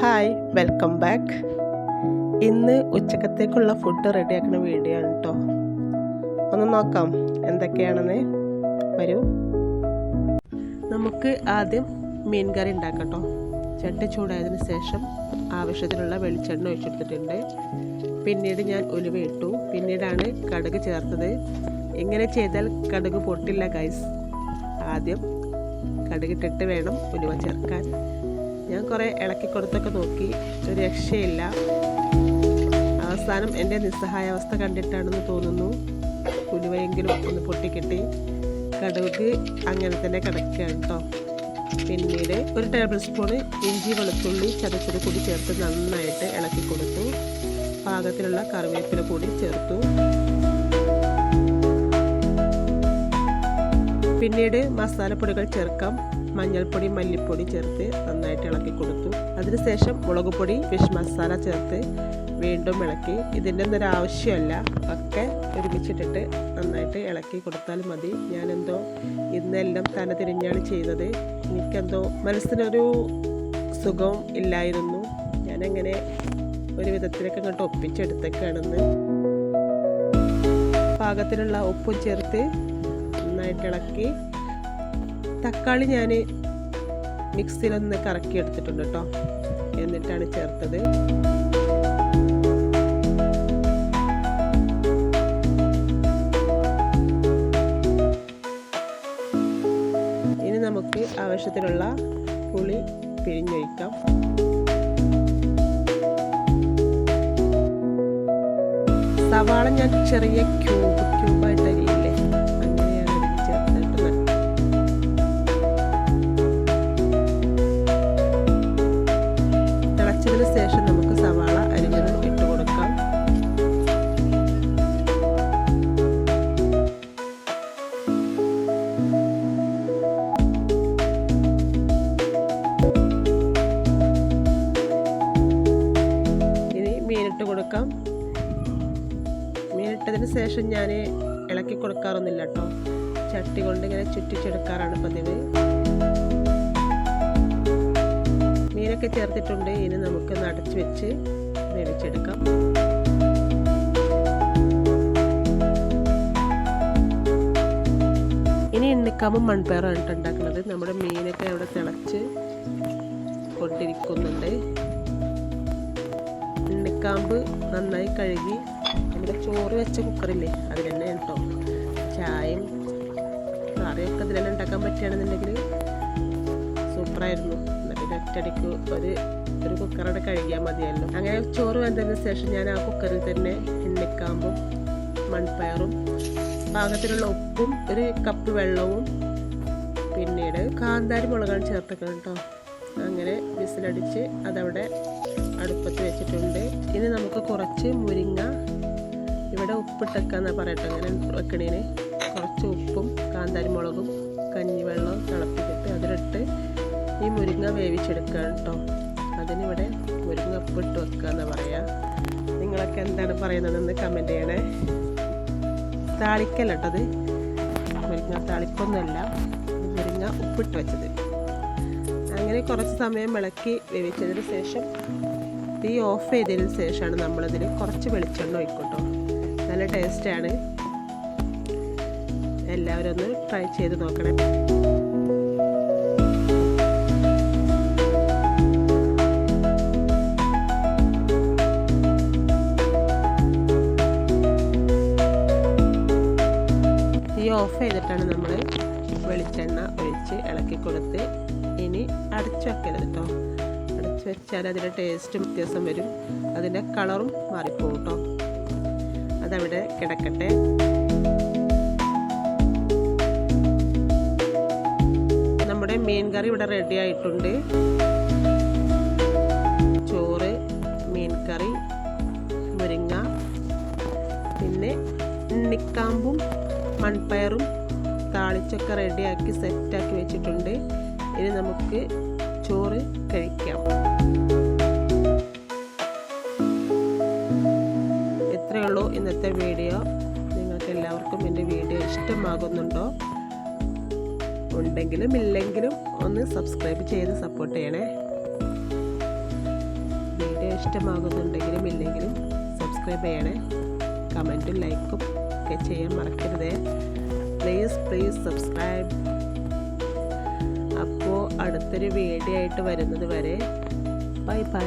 Hi welcome back ഇന്ന് ഉച്ചക്കത്തേക്കുള്ള food റെഡിയാക്കുന്ന video ആണ് കേട്ടോ ഒന്ന് നോക്കാം എന്തൊക്കെയാണെന്ന്. വരൂ. നമുക്ക് ആദ്യം മീൻ കറി ചട്ടി ചൂടായതിനു ശേഷം ആവശ്യത്തിനുള്ള വെളിച്ചെണ്ണ ഒഴിച്ചെടുത്തിട്ടുണ്ട്. പിന്നീട് ഞാൻ ഉലുവ ഇട്ടു. പിന്നീടാണ് കടുക് ചേർത്തത്. ഇങ്ങനെ ചെയ്താൽ കടുക് പൊട്ടില്ല ഗൈസ് ആദ്യം കടുകിട്ടിട്ട് വേണം ഉലുവ ചേർക്കാൻ. ഞാൻ കുറേ ഇളക്കി കൊടുത്തൊക്കെ നോക്കി. ഒരു രക്ഷയില്ല. അവസാനം എന്റെ നിസ്സഹായാവസ്ഥ കണ്ടിട്ടാണെന്ന് തോന്നുന്നു. ഉലുവയെങ്കിലും ഒന്ന് പൊട്ടിക്കിട്ടി. കടുക് അങ്ങനെ തന്നെ കിടക്കുകയാണ് കേട്ടോ പിന്നീട് ഒരു ടേബിൾ സ്പൂൺ ഇഞ്ചി വെളുത്തുള്ളി ചതച്ചത് കൂടി ചേർത്ത് നന്നായിട്ട് ഇളക്കി കൊടുത്തു. പാകത്തിലുള്ള കറിവേപ്പില കൂടി ചേർത്തു. പിന്നീട് മസാലപ്പൊടികൾ ചേർക്കാം. മഞ്ഞൾപ്പൊടി മല്ലിപ്പൊടി ചേർത്ത് നന്നായിട്ട് ഇളക്കി കൊടുത്തു. അതിനുശേഷം മുളക് പൊടി ഫിഷ് മസാല ചേർത്ത് വീണ്ടും ഇളക്കി. ഇതിന്റെ ഒന്നും ആവശ്യമല്ല. ഒക്കെ ഒരുമിച്ചിട്ടിട്ട് നന്നായിട്ട് ഇളക്കി കൊടുത്താൽ മതി. ഞാനെന്തോ ഇന്നെല്ലാം തന്നെ തിരിഞ്ഞാണ് ചെയ്തത്. എനിക്കെന്തോ മനസ്സിനൊരു സുഖവും ഇല്ലായിരുന്നു. ഞാനങ്ങനെ ഒരു വിധത്തിലൊക്കെ ഇങ്ങോട്ട് ഒപ്പിച്ചെടുത്തൊക്കെയാണെന്ന് പാകത്തിനുള്ള ഉപ്പ് ചേർത്ത് നന്നായിട്ട് ഇളക്കി തക്കാളി ഞാൻ മിക്സിയിലൊന്ന് കറക്കി എടുത്തിട്ടുണ്ട് കേട്ടോ. എന്നിട്ടാണ് ചേർത്തത്. ഇനി നമുക്ക് ആവശ്യത്തിനുള്ള പുളി പിഴിഞ്ഞൊഴിക്കാം. സവാള ഞാൻ ചെറിയ ക്യൂബ് ക്യൂബായിട്ട് കൊടുക്കാം. മീനിട്ടതിന് ശേഷം ഞാൻ ഇളക്കി കൊടുക്കാറൊന്നുമില്ല കേട്ടോ ചട്ടി കൊണ്ട് ഇങ്ങനെ ചുറ്റിച്ചെടുക്കാറാണ് പതിവ്. മീനൊക്കെ ചേർത്തിട്ടുണ്ട്. ഇനി നമുക്ക് നടച്ച് വെച്ച് വേവിച്ചെടുക്കാം. ഇനി എണ്ണിക്കാമ്പും മൺപയറാണ് കേട്ടോ ഉണ്ടാക്കുന്നത്. നമ്മുടെ മീനൊക്കെ അവിടെ തിളച്ച് കൊണ്ടിരിക്കുന്നുണ്ട് എണ്ണിക്കാമ്പ് നന്നായി കഴുകി നമ്മുടെ ചോറ് വെച്ച കുക്കറില്ലേ അതിൽ തന്നെ കേട്ടോ ചായയും കറിയൊക്കെ ഇതിൽ തന്നെ ഉണ്ടാക്കാൻ പറ്റുകയാണെന്നുണ്ടെങ്കിൽ സൂപ്പറായിരുന്നു. എന്നിട്ട് ഒറ്റടിക്ക് ഒരു ഒരു കുക്കറോടെ കഴുകിയാൽ മതിയല്ലോ. അങ്ങനെ ചോറ് വെന്തതിന് ശേഷം ഞാൻ ആ കുക്കറിൽ തന്നെ എണ്ണക്കാമ്പും മൺപയറും പാകത്തിലുള്ള ഉപ്പും ഒരു കപ്പ് വെള്ളവും പിന്നീട് കാന്താരി മുളകാണ് ചേർത്തേക്കണം കേട്ടോ. അങ്ങനെ വിസിലടിച്ച് അതവിടെ അടുപ്പത്ത് ഇവിടെ ഉപ്പിട്ടേക്കാന്ന് പറയട്ടെ. അങ്ങനെ വെക്കണേന്. കുറച്ച് ഉപ്പും കാന്താരി മുളകും കഞ്ഞിവെള്ളവും തിളപ്പിച്ചിട്ട് അതിലിട്ട് ഈ മുരിങ്ങ വേവിച്ചെടുക്കുക കേട്ടോ. അതിനിവിടെ മുരിങ്ങ ഉപ്പിട്ട് വെക്കുക എന്ന് പറയാ. നിങ്ങളൊക്കെ എന്താണ് പറയുന്നതെന്ന് കമന്റ് ചെയ്യണേ. താളിക്കല്ല കേട്ടോ മുരിങ്ങ താളിക്കൊന്നുമല്ല മുരിങ്ങ ഉപ്പിട്ട് വെച്ചത്. അങ്ങനെ കുറച്ച് സമയം ഇളക്കി വേവിച്ചതിന് ശേഷം തീ ഓഫ് ചെയ്തതിന് ശേഷമാണ് നമ്മളിതിൽ കുറച്ച് വെളിച്ചെണ്ണ ഒഴിക്കട്ടോ നല്ല ടേസ്റ്റാണ്. എല്ലാവരും ഒന്ന് ട്രൈ ചെയ്ത് നോക്കണം. തീ ഓഫ് ചെയ്തിട്ടാണ് നമ്മൾ വെളിച്ചെണ്ണ ഒഴിച്ച് ഇളക്കി കൊടുത്ത് ഇനി അടച്ചു വെക്കരുത് കേട്ടോ. അടച്ചു വെച്ചാൽ അതിന്റെ ടേസ്റ്റും വ്യത്യാസം വരും. അതിന്റെ കളറും മാറിപ്പോകും കേട്ടോ. അതവിടെ കിടക്കട്ടെ. നമ്മുടെ മീൻ കറി ഇവിടെ റെഡി ആയിട്ടുണ്ട്. ചോറ് മീൻ കറി മുരിങ്ങ പിന്നെ ഉണ്ണിക്കാമ്പും മൺപയറും താളിച്ചൊക്കെ റെഡിയാക്കി സെറ്റാക്കി വെച്ചിട്ടുണ്ട്. ഇനി നമുക്ക് ചോറ് കഴിക്കാം. ഉള്ളൂ ഇന്നത്തെ വീഡിയോ. നിങ്ങൾക്ക് എല്ലാവർക്കും എന്റെ വീഡിയോ ഇഷ്ടമാകുന്നുണ്ടോ? ഉണ്ടെങ്കിലും ഇല്ലെങ്കിലും ഒന്ന് സബ്സ്ക്രൈബ് ചെയ്ത് സപ്പോർട്ട് ചെയ്യണേ. വീഡിയോ ഇഷ്ടമാകുന്നുണ്ടെങ്കിലും ഇല്ലെങ്കിലും സബ്സ്ക്രൈബ് ചെയ്യണേ. കമന്റും ലൈക്കും ഒക്കെ ചെയ്യാൻ മറക്കരുതേ. Please please subscribe. അപ്പോൾ അടുത്തൊരു വീഡിയോ ആയിട്ട് വരുന്നത് വരെ ബൈ ബൈ.